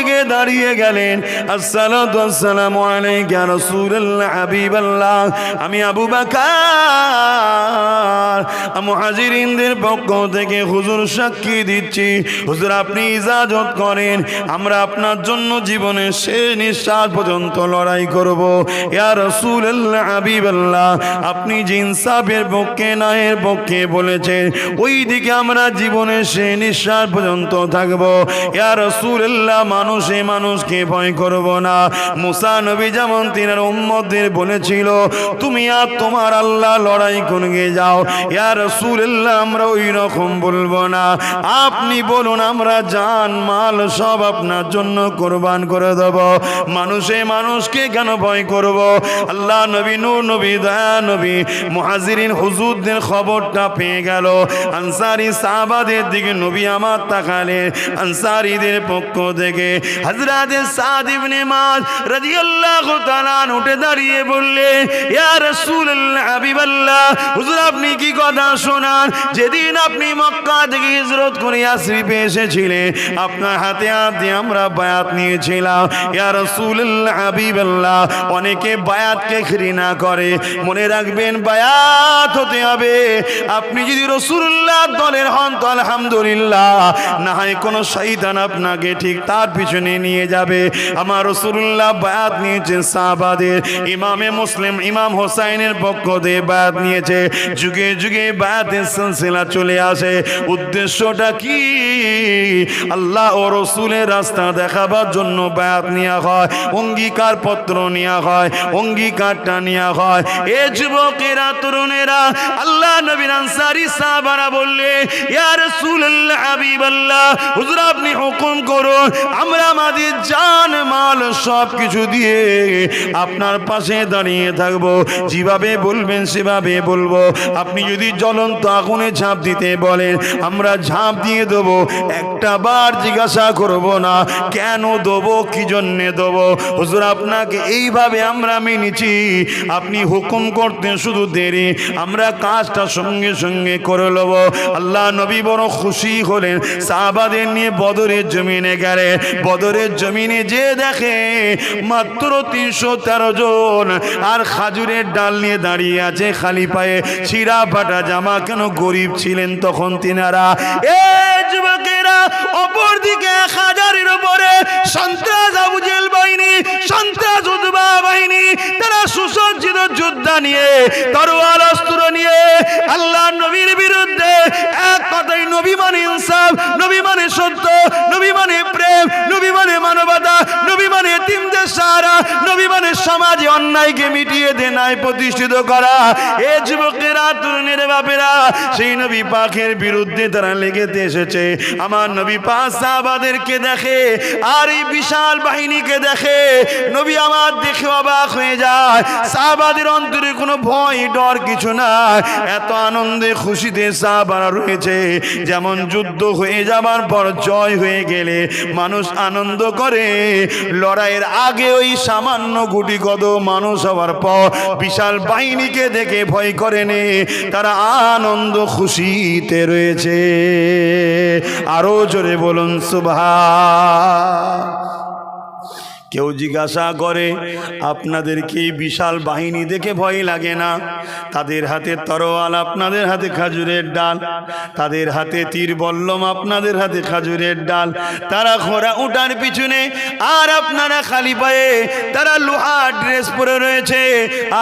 থেকে দাঁড়িয়ে গেলেন। আসসালামু হাবিবাল্লাহ। আমি আবু বকর পক্ষ থেকে হুজুর সাক্ষী দিচ্ছি। হুজুর, আপনি ইজাজত করেন, আমরা আপনার জন্য জীবনের শেষ নিঃশ্বাস পর্যন্ত লড়াই করব। ইয়া রাসূলুল্লাহ, হাবিবাল্লাহ, আপনি যে ইনসাফের পক্ষে, ন্যায়ের পক্ষে বলেছেন ওই দিকে আমরা জীবনের শেষ নিঃশ্বাস পর্যন্ত থাকব। ইয়া রাসূলুল্লাহ, মানুষে মানুষকে ভয় করব না। মুসা নবী যেমন তিনার উম্মতদের বলেছিল, তুমি আর তোমার আল্লাহ লড়াই করে যাও। ইয়া রাসূলুল্লাহ, আমরা ওই রকম বলব না। আপনি বলুন, আমরা জান, মাল সব আপনার জন্য কোরবান করে দেব। মানুষে মানুষকে কেন ভয় করব? আল্লাহ নবী, নূর নবী, দয়া নবী, মুহাজিরিন, হুজুরদের খবরটা পেয়ে গেল। আনসারি সাহাবাদের দিকে নবী আমার তাকালে, আনসারিদের পক্ষ থেকে হযরত সাদ ইবনে মাস রাদিয়াল্লাহু তাআলা উঠে দাঁড়িয়ে বললে, ইয়া হাবিবাল্লাহ, হুজুর আপনি কি কথা শোনান? যেদিন আপনি মক্কা থেকে হিজরত করে ইয়াসরিবে এসেছিলেন, আপনার হাতে হাতে আমরা বায়াত নিয়েছিলাম। ইয়া রাসূলুল্লাহ, হাবিবাল্লাহ, অনেকে বায়াতকে ঘৃণা করে। মনে রাখবেন, বায়াত হতে হবে। আপনি যদি রসুল্লাহ দলের হন, তো আলহামদুলিল্লাহ। না হয় কোনো শৈতান আপনাকে ঠিক তার পিছনে নিয়ে যাবে। আমার রসুল্লাহ বায়াত নিয়েছেন সাহাবাদের। ইমামে মুসলিম, ইমাম হোসাইনের পক্ষ দিয়ে বায়াত নিয়েছে। যুগে যুগে বায়াতের সিলসিলা চলে আসে। উদ্দেশ্যটা কি? আল্লাহ ও রসুলের রাস্তা দেখাবার জন্য বায়াত নেওয়া হয় অঙ্গীকার পত্র নেওয়া হয়, অঙ্গীকারটা নেওয়া হয়। এ যুবকেরা, তরুণেরা, আল্লাহ নবীন আনসারি সাহাবারা বললে, ইয়া রাসূলুল্লাহ হাবিবাল্লাহ, হুজুর আপনি হুকুম করুন আমরা আমাদের জান, মাল সব কিছু দিয়ে আপনার পাশে দাঁড়িয়ে থাকব। যেভাবে বলবেন সেভাবে বলব। আপনি যদি জ্বলন্ত আগুনে ঝাঁপ দিতে বলেন, আমরা ঝাঁপ দিয়ে দেব। একটা বার জিজ্ঞাসা করব না, কেন দেবো, কি জন্যে দেবো? হুজুর, আপনাকে এইভাবে আমরা মেনেছি। আপনি হুকুম করতে শুধু দেরি, আমরা কাজটা সঙ্গে সঙ্গে করে নেব। আল্লাহ নবী বড় খুশি হলেন, সাহাবাদের নিয়ে বদরের জমিনে গেলে বদরের জমিনে যে দেখে, মাত্র তিনশো তেরো জন। আর খাজুরের ডাল নিয়ে দাঁড়িয়ে আছে খালি পায়ে ছিঁড়া ফাটা জামা, কেন গরিব ছিলেন তখন তিনারা? এ যুবকেরা অপর দিকে এক হাজারের উপরে সন্ত্রাস আবু জেল বাহিনী, সন্ত্রাস উদ্বা বাহিনী, তারা সুসজ্জিত যোদ্ধা নিয়ে তরোয়াল নবী মানে সমাজে অন্যায়কে মিটিয়ে প্রতিষ্ঠিত করা। এ যুবকেরা, তরুণের বাপেরা, সেই নবী পাখের বিরুদ্ধে তারা লেগেতে এসেছে। আমার নবী দেখে, আর এই বিশাল বাহিনীকে দেখে, নবী আমার দেখে অবাক হয়ে যায়। অন্তরে কোনো ভয়, ডর কিছু না এত আনন্দে, খুশিতে সাহাবারা রয়েছে। যেমন যুদ্ধ হয়ে যাবার পর জয় হয়ে গেলে মানুষ আনন্দ করে, লড়াইয়ের আগে ওই সামান্য গুটি কত মানুষ হওয়ার পর বিশাল বাহিনীকে দেখে ভয় করেনি তারা আনন্দ খুশিতে রয়েছে। আরও জোরে বলুন সুভা কেউ জিজ্ঞাসা করে, আপনাদেরকে এই বিশাল বাহিনী দেখে ভয় লাগে না? তাদের হাতে তরোয়াল, আপনাদের হাতে খাজুরের ডাল। তাদের হাতে তীর বল্লম, আপনাদের হাতে খাজুরের ডাল। তারা ঘোড়া উঠার পিছনে, আর আপনারা খালি পায়ে, তারা লোহার ড্রেস পরে রয়েছে,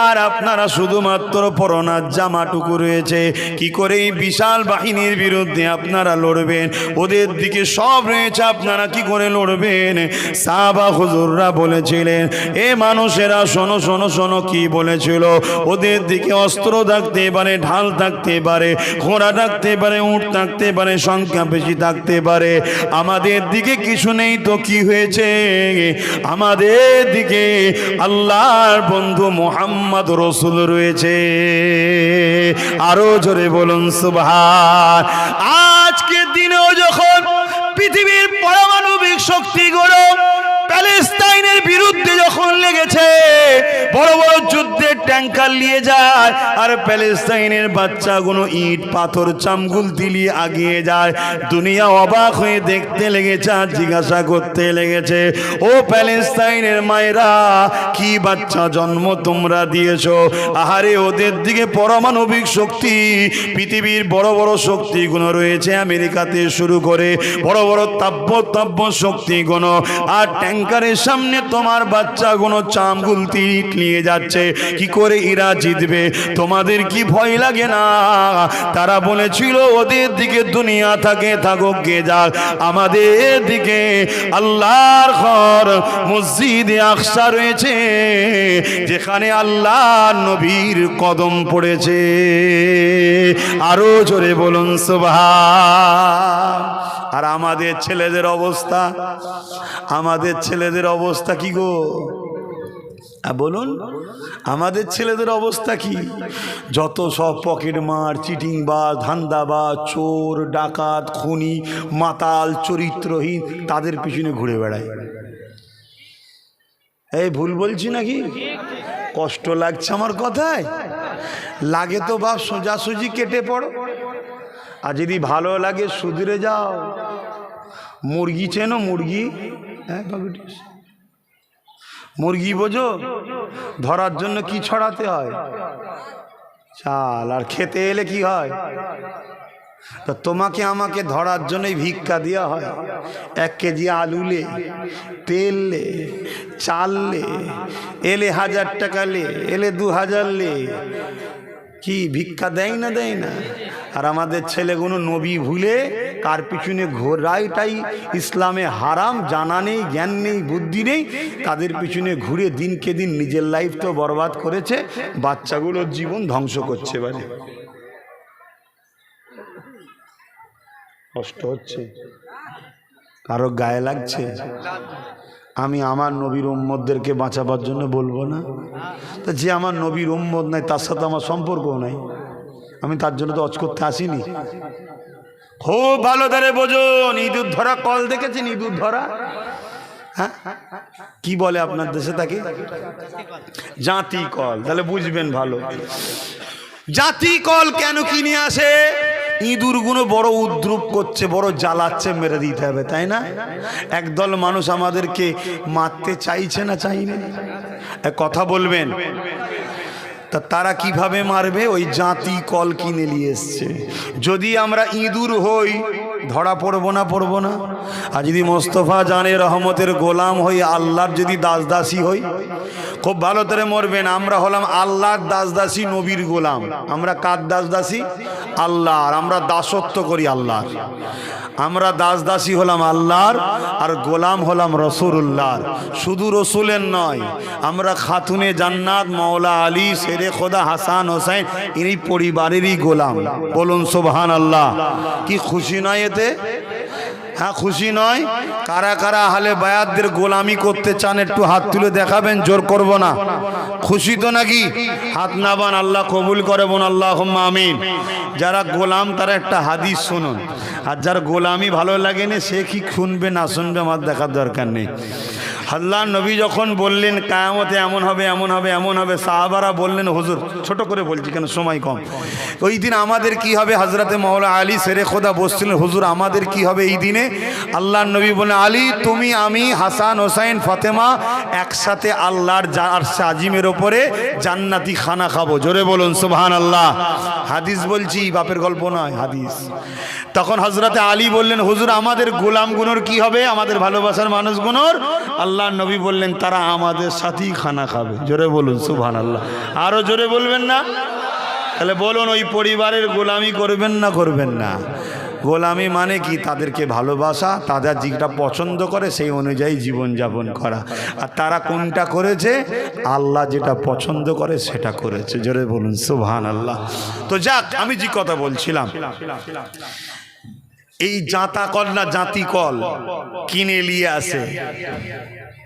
আর আপনারা শুধুমাত্র পরনার জামাটুকু রয়েছে। কি করে এই বিশাল বাহিনীর বিরুদ্ধে আপনারা লড়বেন? ওদের দিকে সব রয়েছে, আপনারা কি করে লড়বেন? সাবা হুজুররা বলেছিলেন, এ মানুষেরা শোনো শোনো শোনো কি বলেছিল? ওদের দিকে অস্ত্র থাকতে পারে, ঢাল থাকতে পারে, ঘোড়া থাকতে পারে, উঁট থাকতে পারে, সংখ্যা বেশি থাকতে পারে। আমাদের দিকে কিছু নেই তো কি হয়েছে? আমাদের দিকে আল্লাহর বন্ধু মোহাম্মদ রসুল রয়েছে। আরও জোরে বলুন, সুবহান। আজকের দিনেও যখন পৃথিবীর পারমাণবিক শক্তিগুলো প্যালেস্তাইনের বিরুদ্ধে যখন লেগেছে বড় বড় যুদ্ধের ট্যাঙ্কার নিয়ে যায়। আর প্যালেস্তাইনের বাচ্চাগুলো ইট, পাথর, চামগুল দিলিয়ে আগিয়ে যায়। দুনিয়া অবাক হয়ে দেখতে লেগেছে আর জিজ্ঞাসা করতে লেগেছে, ও প্যালেস্তাইনের মায়েরা, কি বাচ্চা জন্ম তোমরা দিয়েছ? আহারে, ওদের দিকে পরমাণবিক শক্তি, পৃথিবীর বড় বড় শক্তিগুলো রয়েছে আমেরিকাতে শুরু করে বড় বড় তাব্য তাব্য শক্তিগুলো। আর ট্যাঙ্কারের সামনে তোমার বাচ্চাগুলো চামগুল তিরিট নিয়ে যাচ্ছে। কি করে ইরা জিতবে। তোমাদের কি ভয় লাগে না? তারা বলেছিল, ওদের দিকে দুনিয়া থাকে, থাকুক গে যাক আমাদের দিকে আল্লাহর ঘর, মসজিদে আকসা রয়েছে, যেখানে আল্লাহ নবীর কদম পড়েছে। আরও জোরে বলুন, সুবহান। আর আমাদের ছেলেদের অবস্থা? আমাদের ছেলেদের অবস্থা কি গো? বলুন, আমাদের ছেলেদের অবস্থা কি? যত সব পকেট মার চিটিং বা ধান্দা বা চোর, ডাকাত, খুনি, মাতাল, চরিত্রহীন, তাদের পিছনে ঘুরে বেড়ায়। এই ভুল বলছি নাকি? কষ্ট লাগছে আমার কথায়? লাগে তো বাপ, সোজাসুজি কেটে পড়ো। আর যদি ভালো লাগে, সুধরে যাও। মুরগি চেনো, মুরগি হ্যাঁ মুরগি বোঝো? ধরার জন্য কি ছড়াতে হয়? চাল, আর খেতে এলে কি হয়? তো তোমাকে আমাকে ধরার জন্যই ভিক্ষা দেওয়া হয়। এক কেজি আলু লে, তেল লে, চাল লে, এলে হাজার টাকা লে, এলে দু হাজার লে। কি ভিক্ষা দেয় না দেয় না? আর আমাদের ছেলেগুলো নবী ভুলে কার পিছনে ঘোরাইটাই ইসলামে হারাম, জানা নেই, জ্ঞান নেই, বুদ্ধি নেই। তাদের পিছনে ঘুরে দিনকে দিন নিজের লাইফ তো বরবাদ করেছে বাচ্চাগুলোর জীবন ধ্বংস করছে এবারে। কষ্ট হচ্ছে। কারও গায়ে লাগছে? আমি আমার নবীর উম্মদদেরকে বাঁচাবার জন্য বলব না। তা যে আমার নবীর উম্মদ নাই, তার সাথে আমার সম্পর্কও নাই। আমি তার জন্য তো অজ করতে আসিনি। খুব ভালো ধরে বোঝুন, ইঁদুর ধরা কল দেখেছেন, ইঁদুর ধরা? হ্যাঁ? কি বলে আপনার দেশে তাকে? জাতি কল, তাহলে বুঝবেন ভালো। জাতি কল কেন কিনে আসে? ইঁদুরগুলো বড় উদ্রুপ করছে, বড় জ্বালাচ্ছে, মেরে দিতে হবে, তাই না? একদল মানুষ আমাদেরকে মারতে চাইছে না চাই না কথা বলবেন তা তারা কীভাবে মারবে? ওই জাতি কল কিনে নিয়ে এসছে। যদি আমরা ইঁদুর হই, ধরা পড়ব না পড়ব না? আর যদি মোস্তফা জানে রহমতের গোলাম হই, আল্লাহর যদি দাস দাসী হই, খুব ভালো করে মরবেন। আমরা হলাম আল্লাহর দাস দাসী নবীর গোলাম। আমরা কার দাস দাসী আল্লাহর। আমরা দাসত্ব করি আল্লাহর। আমরা দাস দাসী হলাম আল্লাহর আর গোলাম হলাম রসুল্লাহর শুধু রসুলের নয়, আমরা খাতুনে জান্নাত মৌলা আলী শেরে খোদা হাসান হোসেন, ইনি পরিবারেরই গোলাম। বলুন সোবহান আল্লাহ কি খুশি নয় এতে? হ্যাঁ খুশি নয়। কারা কারা হালে বায়াতদের গোলামি করতে চান, একটু হাত তুলে দেখাবেন, জোর করব না। খুশি তো নাকি? হাত নাবান আল্লাহ কবুল করে বোন আল্লাহ আমিন। যারা গোলাম, তারা একটা হাদিস শুনুন। আর যার গোলামি ভালো লাগেনি, সে কি শুনবে না শুনবে, আমার দেখার দরকার নেই। আল্লাহ নবী যখন বললেন, কায়ামতে এমন হবে এমন হবে এমন হবে, সাহাবারা বললেন, হুজুর, ছোট করে বলছি কেন, সময় কম। ওই দিন আমাদের কি হবে? হজরতে মৌলা আলী সেরে খোদা বসছিলেন, হুজুর, আমাদের কি হবে এই দিনে? আল্লাহ নবী বলে আলী, তুমি, আমি, হাসান, হোসাইন, ফতেমা একসাথে আল্লাহর আর সাজিমের ওপরে জান্নাতি খানা খাব। জোরে বলুন সুবহান আল্লাহ হাদিস বলছি, বাপের গল্প নয়, হাদিস। তখন হজরতে আলী বললেন, হুজুর, আমাদের গোলামগুনোর কি হবে? আমাদের ভালোবাসার মানুষগুনোর? আল্লাহ নবী বললেন, তারা আমাদের সাথেই খানা খাবে। জোরে বলুন সুবহান আল্লাহ আরও জোরে বলবেন না? তাহলে বলুন, ওই পরিবারের গোলামি করবেন না করবেন না? গোলামি মানে কি? তাদেরকে ভালোবাসা তাদের যেটা পছন্দ করে সেই অনুযায়ী জীবনযাপন করা। আর তারা কোনটা করেছে? আল্লাহ যেটা পছন্দ করে সেটা করেছে। জোরে বলুন সুবহান আল্লাহ তো যাক, আমি যে কথা বলছিলাম, এই জাঁতা কল না জাতি কল কিনে নিয়ে আসে।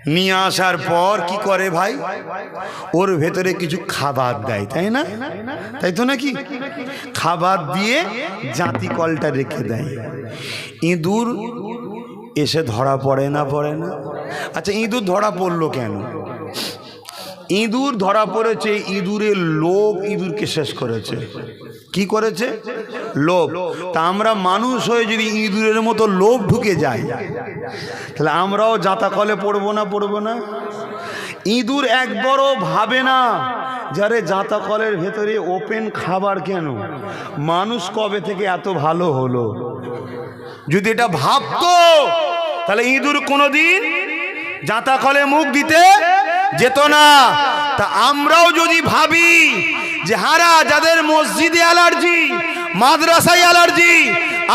নিয়ে আসার পর কি করে ভাই? ওর ভেতরে কিছু খাবার দেয়, তাই না? তাই তো নাকি? খাবার দিয়ে জাতি কলটা রেখে দেয়। ইঁদুর এসে ধরা পড়ে না পড়ে না? আচ্ছা ইঁদুর ধরা পড়ল কেন? ইঁদুর ধরা পড়েছে ইঁদুরের লোভ ইঁদুরকে শেষ করেছে। কি করেছে? লোভ। তা আমরা মানুষ হয়ে যদি ইঁদুরের মতো লোভ ঢুকে যাই, তাহলে আমরাও যাতা কলে পড়ব না পড়ব না? ইঁদুর একবারও ভাবে না, যারে জাতা কলের ভেতরে ওপেন খাবার কেন? মানুষ কবে থেকে এত ভালো হলো? যদি এটা ভাবতো, তাহলে ইঁদুর কোনোদিন জাতা কলে মুখ দিতে যেত না। তা আমরাও যদি ভাবি যে, হারা, যাদের মসজিদে অ্যালার্জি, মাদ্রাসায় অ্যালার্জি,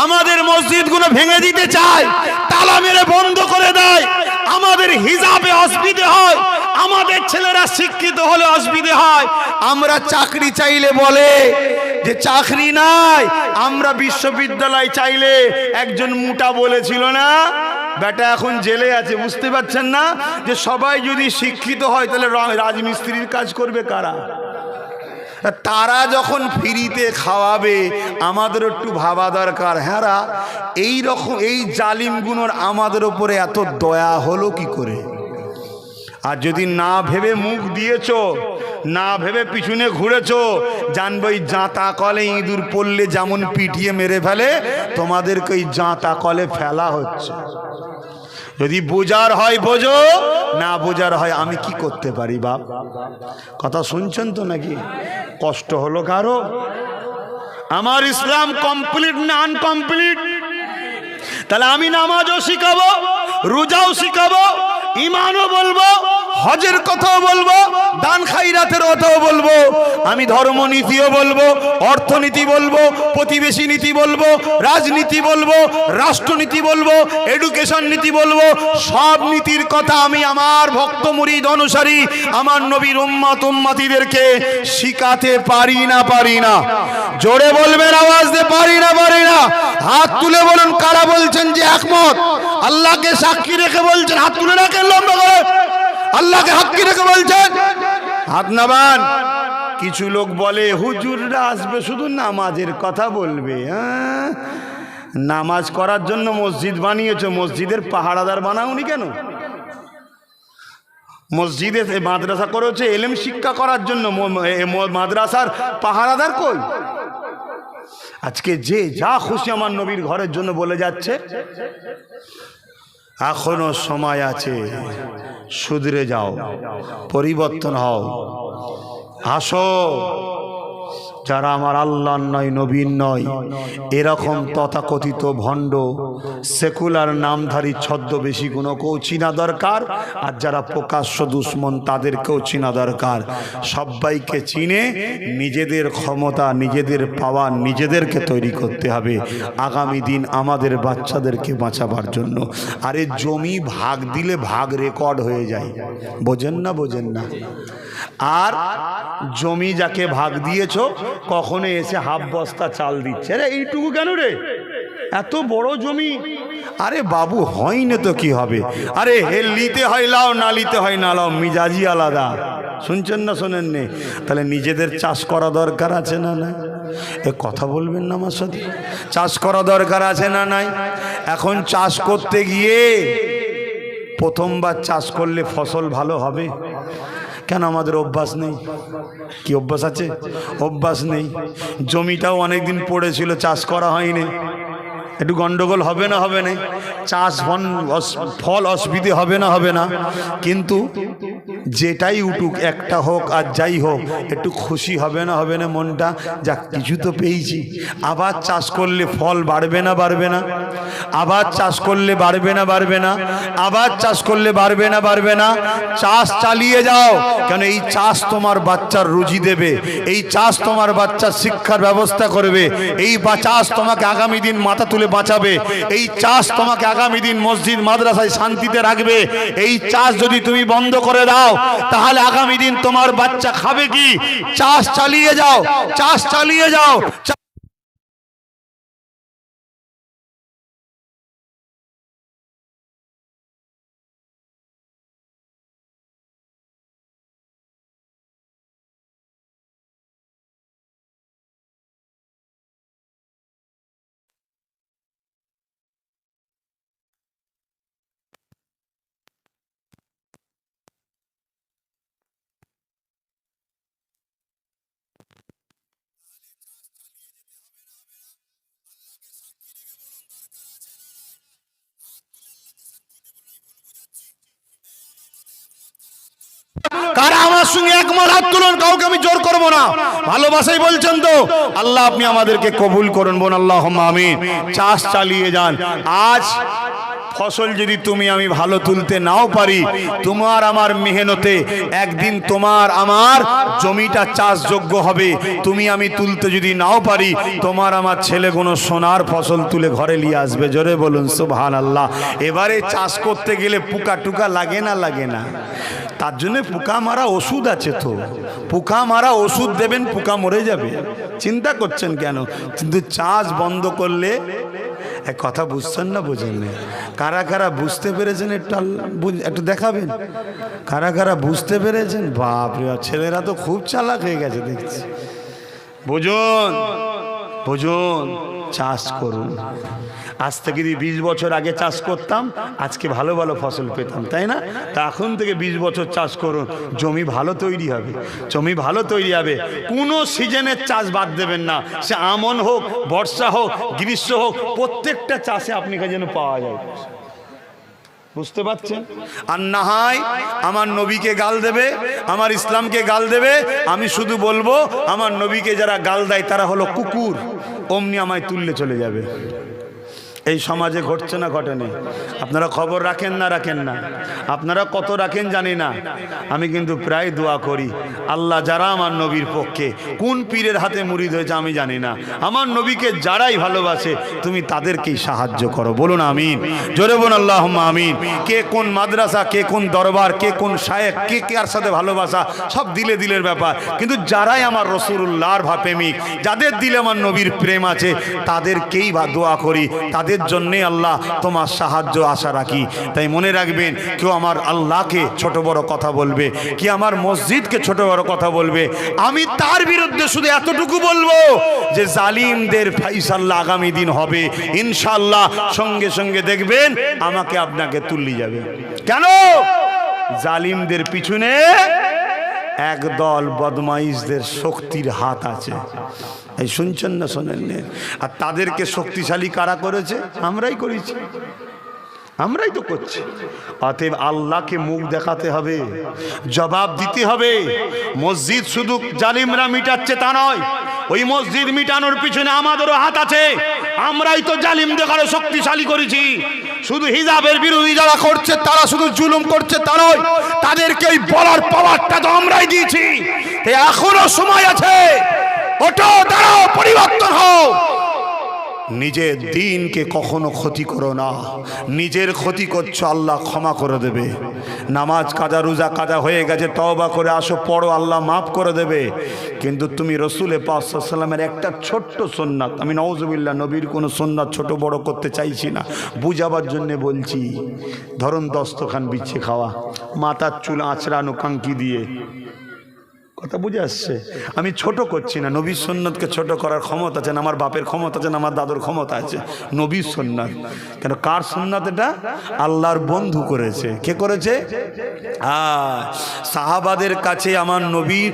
আমাদের মসজিদগুলো ভেঙে দিতে চায়, তালা মেরে বন্ধ করে দেয়, আমাদের হিসাবে অসুবিধে হয়, আমাদের ছেলেরা শিক্ষিত হলে অসুবিধে হয়, আমরা চাকরি চাইলে বলে যে, চাকরি নাই, আমরা বিশ্ববিদ্যালয় চাইলে একজন মুটা বলেছিল না? বেটা এখন জেলে আছে, বুঝতে পারছেন না? যে সবাই যদি শিক্ষিত হয়, তাহলে রাজমিস্ত্রির কাজ করবে কারা? তারা যখন ফিরিতে খাওয়াবে, আমাদের একটু ভাবা দরকার। হ্যাঁ এই রকম এই জালিমগুনোর আমাদের ওপরে এত দয়া হলো কি করে? আর যদি না ভেবে মুখ দিয়েছ, না ভেবে পিছনে ঘুরেছো জানবে ওই জাঁতা কলে ইঁদুর পড়লে যেমন পিটিয়ে মেরে ফেলে, তোমাদেরকে ওই জাঁতা কলে ফেলা হচ্ছে। যদি বোঝার হয় বোঝো, না বোঝার হয় আমি কি করতে পারি বাপ? কথা শুনছেন তো নাকি? কষ্ট হলো কারও? আমার ইসলাম কমপ্লিট না আনকমপ্লিট তাহলে আমি নামাজও শিখাবো, রোজাও শিখাবো ইমানও বলব হজের কথাও বলব, দান খাইরাতের কথাও বলব, আমি ধর্মনীতিও বলব, অর্থনীতি বলব, প্রতিবেশী নীতি বলব, রাজনীতি বলব, রাষ্ট্রনীতি বলব এডুকেশন নীতি বলব, সব নীতির কথা আমি আমার ভক্ত মুরিদ অনুসারী, আমার নবীর উম্মাত উম্মাতিদেরকে শিখাতে পারি না পারি না। জোরে বলবেন, আওয়াজ দিয়ে পারি না পারি না। হাত তুলে বলুন, কারা বলছেন যে একমত? আল্লাহকে সাক্ষী রেখে বলছেন, হাত তুলে রাখেন, লম্বা আল্লাহকে সাক্ষী রেখে বলছেন? হাত নামান। কিছু লোক বলে, হুজুররা আসবে শুধু নামাজের কথা বলবে হ্যাঁ? নামাজ করার জন্য মসজিদ বানিয়েছো, মসজিদের পাহারাদার বানাওনি কেন? মসজিদে মাদ্রাসা করেছে, এলেম শিক্ষা করার জন্য মাদ্রাসার পাহারাদার কই? আজকে যে যা খুশি আমার নবীর ঘরের জন্য বলে যাচ্ছে এখনও সময় আছে। সুদরে যাও পরিবর্তন হও। আসো। যারা আমার আল্লাহ নয় নবীন নয়। এরকম তথাকথিত ভণ্ড, সেকুলার নামধারী ছদ্মবেশী গুণকেও চিনা দরকার, আর যারা প্রকাশ্য দুশ্মন তাদেরকেও চিনা দরকার। সবাইকে চিনে নিজেদের ক্ষমতা, নিজেদের পাওয়া নিজেদেরকে তৈরি করতে হবে। আগামী দিন আমাদের বাচ্চাদেরকে বাঁচাবার জন্য। আরে জমি ভাগ দিলে ভাগ রেকর্ড হয়ে যায়। বোঝেন না বোঝেন না। আর জমি যাকে ভাগ দিয়েছ, কখনো এসে হাফ বস্তা চাল দিচ্ছে। রে এইটুকু কেন রে? এত বড় জমি। আরে, বাবু, হয়নি তো কি হবে? আরে হে লিতে হয় লাও না লিতে হয় না লাও, মিজাজি আলাদা। শুনছেন না শোনেন নে? তাহলে নিজেদের চাষ করা দরকার আছে না না এ কথা বলবেন না আমার সাথে? চাষ করা দরকার আছে না নাই? এখন চাষ করতে গিয়ে প্রথমবার চাষ করলে ফসল ভালো হবে? কেন আমাদের অভ্যাস নেই? কি অভ্যাস আছে? অভ্যাস নেই। জমিটাও অনেকদিন পড়েছিল চাষ করা হয়নি। একটু গন্ডগোল হবে না হবে না। চাষ ফন ফল অসুবিধে হবে না হবে না। কিন্তু যেটাই উঠুক, একটা হোক আর যাই হোক, একটু খুশি হবে না হবে না মনটা। যা কিছু তো পেয়েছি। আবার চাষ করলে ফল বাড়বে না বাড়বে না। আবার চাষ করলে বাড়বে না বাড়বে না। আবার চাষ করলে বাড়বে না বাড়বে না। চাষ চালিয়ে যাও। কেন, এই চাষ তোমার বাচ্চার রুজি দেবে। এই চাষ তোমার বাচ্চার শিক্ষার ব্যবস্থা করবে। এই চাষ তোমাকে আগামী দিন মাথা তুলে বাঁচাবে। এই চাষ তোমাকে আগামী দিন মসজিদ, মাদ্রাসায় শান্তিতে রাখবে। এই চাষ যদি তুমি বন্ধ করে দাও, তাহলে আগামী দিন তোমার বাচ্চা খাবে কি? চাষ চালিয়ে যাও, চাষ চালিয়ে যাও। কারা আমার সঙ্গে একমত? হাত তুলুন, কাউকে আমি জোর করব না। ভালোবাসাই বলছেন তো। আল্লাহ আপনি আমাদেরকে কবুল করুন বোন আল্লাহ আমিন। চাষ চালিয়ে যান। আজ ফসল যদি তুমি আমি ভালো তুলতে নাও পারি, তোমার আমার মেহনতে একদিন তোমার আমার জমিটা চাষযোগ্য হবে। তুমি আমি তুলতে যদি নাও পারি, তোমার আমার ছেলে কোনো সোনার ফসল তুলে ঘরে নিয়ে আসবে। জোরে বলুন সুবহান আল্লাহ এবারে চাষ করতে গেলে পোকা টুকা লাগে না লাগে না? তার জন্য পোকা মারা ওষুধ আছে তো। পোকা মারা ওষুধ দেবেন, পোকা মরে যাবে। চিন্তা করছেন কেন? কিন্তু চাষ বন্ধ করলে এক কথা বুঝছেন না বুঝেন না। কারা কারা বুঝতে পেরেছেন একটু একটু দেখাবেন? কারা কারা বুঝতে পেরেছেন? বাপ রে ছেলেরা তো খুব চালাক হয়ে গেছে, দেখছি। বুঝুন বুঝুন, চাষ করুন। আজ থেকে যদি বিশ বছর আগে চাষ করতাম, আজকে ভালো ভালো ফসল পেতাম, তাই না? তা এখন থেকে বিশ বছর চাষ করুন, জমি ভালো তৈরি হবে, জমি ভালো তৈরি হবে, কোনো সিজনের চাষ বাদ দেবেন না, সে আমন হোক, বর্ষা হোক, গ্রীষ্ম হোক, প্রত্যেকটা চাষে আপনাকে যেন পাওয়া যায়। বুঝতে পারছেন? আর না হয় আমার নবীকে গাল দেবে, আমার ইসলামকে গাল দেবে, আমি শুধু বলব, আমার নবীকে যারা গাল দেয়, তারা হলো কুকুর, অমনি আমায় তুললে চলে যাবে। এই সমাজে ঘটছে না ঘটেনি। আপনারা খবর রাখেন না রাখেন না। আপনারা কত রাখেন জানি না। আমি কিন্তু প্রায় দোয়া করি, আল্লাহ যারা আমার নবীর পক্ষে কোন পীরের হাতে মুড়িদ হয়েছে আমি জানি না। আমার নবীকে যারাই ভালোবাসে, তুমি তাদেরকেই সাহায্য করো। বলুন আমিন। জোরে বোন আল্লাহ আমিন। কে কোন মাদ্রাসা, কে কোন দরবার, কে কোন শায়েক, কে কার সাথে ভালোবাসা, সব দিলে দিলের ব্যাপার। কিন্তু যারাই আমার রসুল্লাহর ভা প্রেমিক যাদের দিলে আমার নবীর প্রেম আছে, তাদেরকেই দোয়া করি, তাদের জন্যে আল্লাহ তোমার সাহায্য আশা রাখি। তাই মনে রাখবেন, কেউ আমার আল্লাহকে ছোট বড় কথা বলবে, কি আমার মসজিদকে ছোট বড় কথা বলবে, আমি তার বিরুদ্ধে শুধু এতটুকু বলব যে জালিমদের ফাইসাল্লাহ আগামী দিন হবে। ইনশাল্লাহ সঙ্গে সঙ্গে দেখবেন, আমাকে আপনাকে তুললি যাবে। কেন? জালিমদের পিছনে একদল বদমাইশদের শক্তির হাত আছে। এই শুনছেন না শোনেন আর তাদেরকে শক্তিশালী কারা করেছে? আমরাই করেছি। আমরাই তো করছি। অতএব আল্লাহকে মুখ দেখাতে হবে, জবাব দিতে হবে। মসজিদ শুধু জালিমরা মিটাচ্ছে তা নয়, ওই মসজিদ মিটানোর পিছনে আমাদেরও হাত আছে। আমরাই তো জালিম দেখারে শক্তিশালী করেছি। শুধু হিজাবের বিরোধী যারা করছে, তারা শুধু জুলুম করছে তা নয় তাদেরকে এই বলার পাওয়ারটা তো আমরাই দিয়েছি। এখনও সময় আছে। ওটো দাঁড়াও, পরিবর্তন হও। নিজের দিনকে কখনো ক্ষতি করো না। নিজের ক্ষতি করছ, আল্লাহ ক্ষমা করে দেবে। নামাজ কাজা, রোজা কাজা হয়ে গেছে, তওবা করে আসো, পড়ো, আল্লাহ মাফ করে দেবে। কিন্তু তুমি রসুলে পাসাল্লামের একটা ছোট্ট সোননাথ আমি নওজবিল্লা নবীর কোনো সোননাথ ছোট বড় করতে চাইছি না, বুঝাবার জন্যে বলছি, ধরুন দস্তখান বিচ্ছে খাওয়া, মাথার চুল আঁচড়ানো কাঙ্কি দিয়ে কথা বুঝে আসছে? আমি ছোট করছি না নবী সন্ন্যতকে ছোট করার ক্ষমতা আছে আমার বাপের ক্ষমতা আছে আমার দাদুর ক্ষমতা আছে। নবী সন্ন্যত কেন, কার সন্ন্যত এটা? আল্লাহর বন্ধু করেছে। কে করেছে? সাহাবাদের কাছে আমার নবীর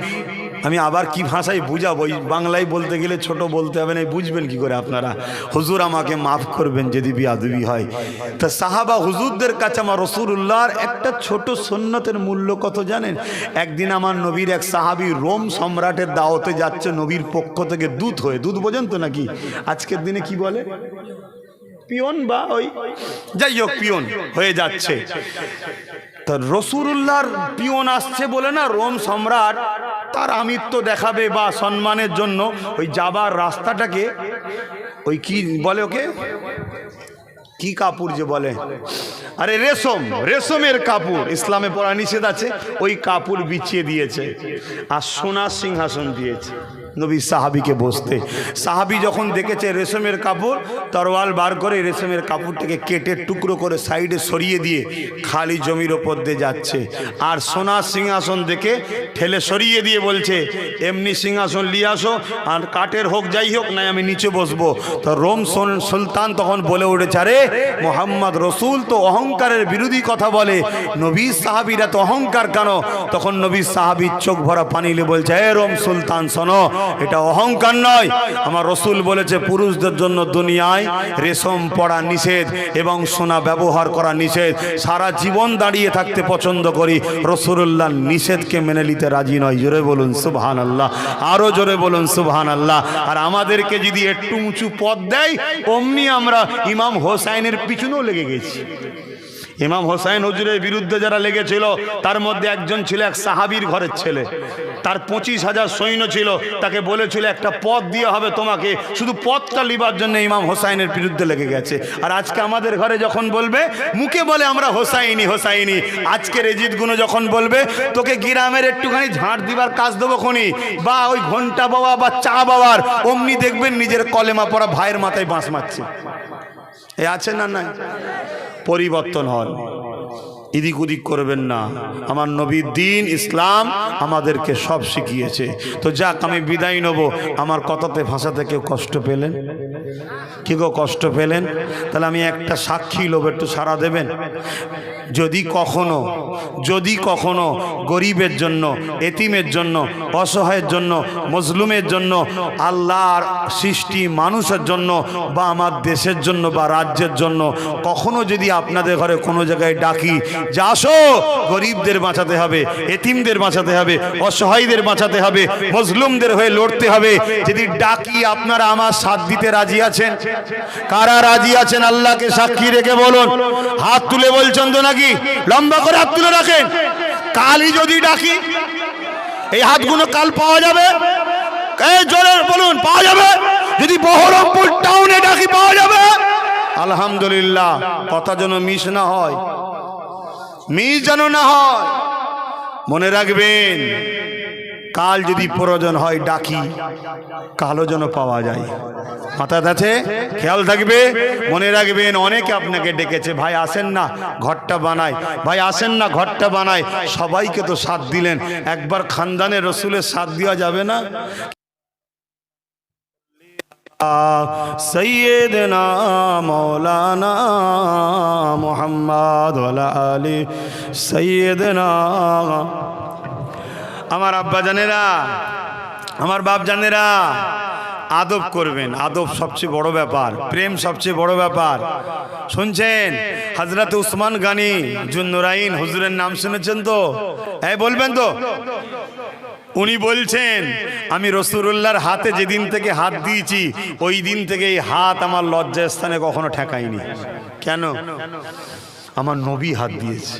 আমি আবার কি ভাষায় বুঝাবো? বাংলায় বলতে গেলে ছোট বলতে হবে না বুঝবেন কি করে আপনারা? হুজুর আমাকে মাফ করবেন যদি বিয়াদবি হয়। তা সাহাবা হুজুরদের কাছে আমার রসুল্লাহর একটা ছোট সন্ন্যতের মূল্য কত জানেন? একদিন আমার নবীর এক সাহাবি রোম সম্রাটের দাওয়াতে যাচ্ছে নবীর পক্ষ থেকে দুধ হয়ে। দুধ বোঝেন তো নাকি? আজকের দিনে কি বলে? পিয়ন বা ওই যাই হোক, পিয়ন হয়ে যাচ্ছে। তা রসুরুল্লাহর পিয়ন আসছে বলে না রোম সম্রাট তার আমিত্ব দেখাবে বা সম্মানের জন্য ওই যাবার রাস্তাটাকে, ওই কি বলে ওকে? কি কাপড় যে বলে? আরে রেশম, রেশমের কাপড়। ইসলামে পড়া নিষেধ আছে, ওই কাপড় বিছিয়ে দিয়েছে আর সোনার সিংহাসন দিয়েছে। নবী সাহাবিকে বসতে। সাহাবি যখন দেখেছে রেশমের কাপড়, তরোয়াল বার করে রেশমের কাপড়টাকে কেটে টুকরো করে সাইডে সরিয়ে দিয়ে খালি জমির ওপর দিয়ে যাচ্ছে। আর সোনার সিংহাসন দেখে ঠেলে সরিয়ে দিয়ে বলছে, এমনি সিংহাসন নিয়ে আসো, আর কাঠের হোক যাই হোক, নাই আমি নিচে বসবো। তো রোম সুল- সুলতান তখন বলে উঠেছে, আরে, মোহাম্মদ রসুল তো অহংকারের বিরোধী কথা বলে, নবী সাহাবির তো অহংকার কেন? তখন নবী সাহাবির চোখ ভরা পানিলে বলছে, এ রোম সুলতান, শোনো এটা অহংকার নয়। আমার রসুল বলেছে, পুরুষদের জন্য দুনিয়ায় রেশম পড়া নিষেধ এবং সোনা ব্যবহার করা নিষেধ। সারা জীবন দাঁড়িয়ে থাকতে পছন্দ করি। রসুল্লাহ নিষেধকে মেনে নিতে রাজি নয়। জোরে বলুন সুবহান আল্লাহ আরও জোরে বলুন সুবহান আল্লাহ আর আমাদেরকে যদি একটু উঁচু পদ দেয়, অমনি আমরা ইমাম হোসাইনের পিছনেও লেগে গেছি। ইমাম হোসাইন হজুরের বিরুদ্ধে যারা লেগেছিল, তার মধ্যে একজন ছিল এক সাহাবির ঘরের ছেলে। তার পঁচিশ হাজার সৈন্য ছিল, তাকে বলেছিল, একটা পথ দিয়ে হবে তোমাকে। শুধু পদটা লিবার জন্য ইমাম হোসাইনের বিরুদ্ধে লেগে গেছে। আর আজকে আমাদের ঘরে যখন বলবে, মুখে বলে আমরা হোসাইনি হোসাইনি। আজকের এজিদগুলো যখন বলবে, তোকে গ্রামের একটুখানি ঝাঁট দিবার কাজ দেবো খনি। বা ওই ঘণ্টা বাবা বা চা বাবার অমনি দেখবেন নিজের কলেমা পড়া ভাইয়ের মাথায় বাঁশ মারছে। এ আছে না নাই? পরিবর্তন হন। ইদিক উদিক করবেন না। আমার নবীর দিন ইসলাম আমাদেরকে সব শিখিয়েছে। তো যাক, আমি বিদায় নেব। আমার কথাতে, ভাষাতে কেউ কষ্ট পেলেন? কি গো কষ্ট পেলেন? তাহলে আমি একটা সাক্ষী লোভ একটু সারা দেবেন? যদি কখনো যদি কখনো গরিবের জন্য, এতিমের জন্য, অসহায়ের জন্য, মজলুমের জন্য, আল্লাহর সৃষ্টি মানুষের জন্য, বা আমার দেশের জন্য, বা রাজ্যের জন্য, কখনো যদি আপনাদের ঘরে কোনো জায়গায় ডাকি যে আসো, গরিবদের বাঁচাতে হবে, এতিমদের বাঁচাতে হবে, অসহায়দের বাঁচাতে হবে, মজলুমদের হয়ে লড়তে হবে। যদি ডাকি আপনারা আমার সাথ দিতে রাজি আছেন? কারা রাজি আছেন? আল্লাহকে সাক্ষী রেখে বলুন। হাত তুলে বলছেন তো নাকি? লম্বা করে হাত তুলে রাখেন। কালই যদি ডাকি, এই হাতগুলো কাল পাওয়া যাবে? জোরে বলুন, পাওয়া যাবে? যদি বহরমপুর টাউনে ডাকি, পাওয়া যাবে? আলহামদুলিল্লাহ, কথা যেন মিস না হয়। মিস যেন না হয়। মনে রাখবেন, কাল যদি প্রয়োজন হয় ডাকি কালো যেন পাওয়া যায়। মাথা আছে? খেয়াল থাকবে? মনে রাখবেন, অনেকে আপনাকে ডেকেছে, ভাই, আসেন না, ঘরটা বানায় ভাই, আসেন না, ঘরটা বানায় সবাইকে তো সাথ দিলেন। একবার খানদানে রসুলের সাথ দেওয়া যাবে না? সৈয়দনা মৌলানা মোহাম্মদ আলী সৈয়দনা। আমার আব্বা জানেরা, আমার বাপ জানেরা, আদব করবেন, আদব সবচেয়ে বড় ব্যাপার, প্রেম সবচেয়ে বড় ব্যাপার। শুনছেন? হজরত উসমান গানি, জুন্নুরাইন, হুজুরের নাম শুনেছেন তো? হ্যাঁ বলবেন তো? উনি বলছেন, আমি রসুরুল্লাহর হাতে যেদিন থেকে হাত দিয়েছি, ওই দিন থেকে এই হাত আমার লজ্জাস্থানে কখনো ঠেকায়নি। কেন? আমার নবী হাত দিয়েছে।